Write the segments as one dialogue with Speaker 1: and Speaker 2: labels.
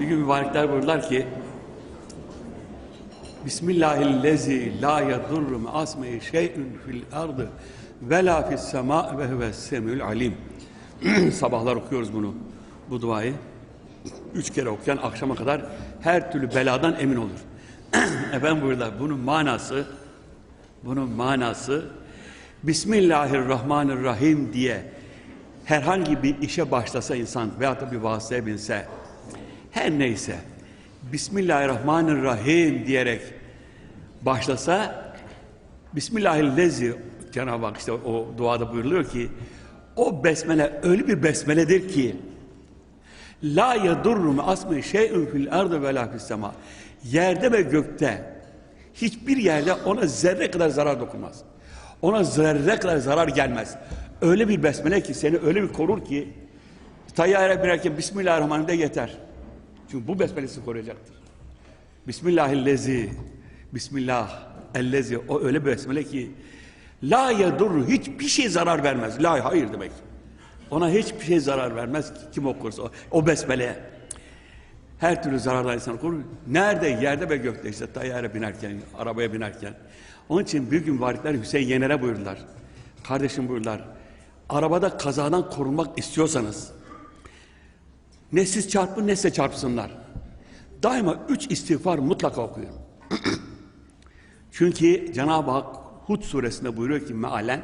Speaker 1: Bir gün mübarekler buyurdular ki Bismillahillezi la yadurru me asme'i şey'ün fil ardı ve la fis sema ve huves semül alim. Sabahlar okuyoruz bunu, bu duayı. Üç kere okuyan akşama kadar her türlü beladan emin olur. Efendim buyurdular, bunun manası, bunun manası Bismillahirrahmanirrahim diye herhangi bir işe başlasa insan veyahut da bir vasıtaya binse her neyse Bismillahirrahmanirrahim diyerek başlasa Bismillahirlezi Cenab-ı Hak işte o duada buyuruluyor ki o besmele öyle bir besmeledir ki La yadurru me asmi şey'ün fil ardı ve la sema. Yerde ve gökte hiçbir yerde ona zerre kadar zarar dokunmaz. Ona zerre kadar zarar gelmez. Öyle bir besmele ki seni öyle bir korur ki tayyare binerken Bismillahirrahmanirrahim de yeter. Çünkü bu besmelesi koruyacaktır. Bismillahillezi Bismillah ellezi o öyle bir besmele ki la yadurru hiçbir şey zarar vermez. La hayır demek. Ona hiçbir şey zarar vermez ki kim okursa o, o besmele. Her türlü zararlar insan korur. Nerede? Yerde ve gökte işte tayyare binerken, arabaya binerken. Onun için büyük mübarekler Hüseyin Yener'e buyurdular. Kardeşim buyurdular. Arabada kazadan korunmak istiyorsanız ne siz çarpın ne size çarpsınlar. Daima üç istiğfar mutlaka okuyun. Çünkü Cenab-ı Hak Hud suresinde buyuruyor ki mealen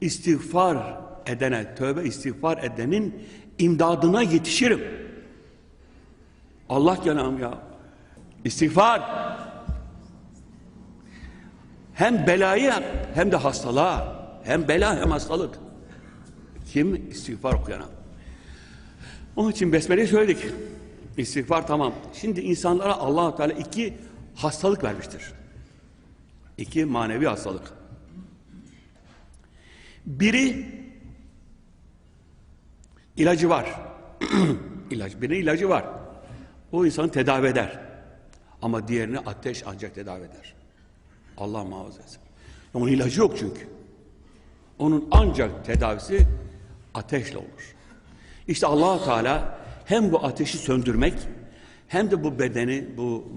Speaker 1: istiğfar edene, tövbe istiğfar edenin imdadına yetişirim. Allah yanağım ya. İstiğfar. Hem belayı hem de hastalığa. Hem bela hem hastalık. Kim? istiğfar okuyana. Onun için Besmele'yi söyledik. İstiğfar tamam. Şimdi insanlara allah Teala iki hastalık vermiştir. İki manevi hastalık. Biri ilacı var. İlaç, birinin ilacı var. O insanı tedavi eder. Ama diğerini ateş ancak tedavi eder. Allah muhafaza etsin. Onun ilacı yok çünkü. Onun ancak tedavisi ateşle olur. İşte allah Teala hem bu ateşi söndürmek hem de bu bedeni, bu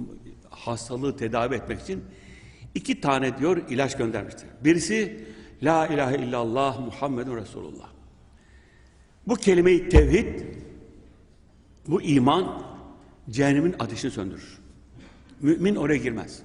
Speaker 1: hastalığı tedavi etmek için iki tane diyor ilaç göndermiştir. Birisi La ilahe illallah Muhammedun Resulullah. Bu kelime-i tevhid, bu iman cehennemin ateşini söndürür. Mümin oraya girmez.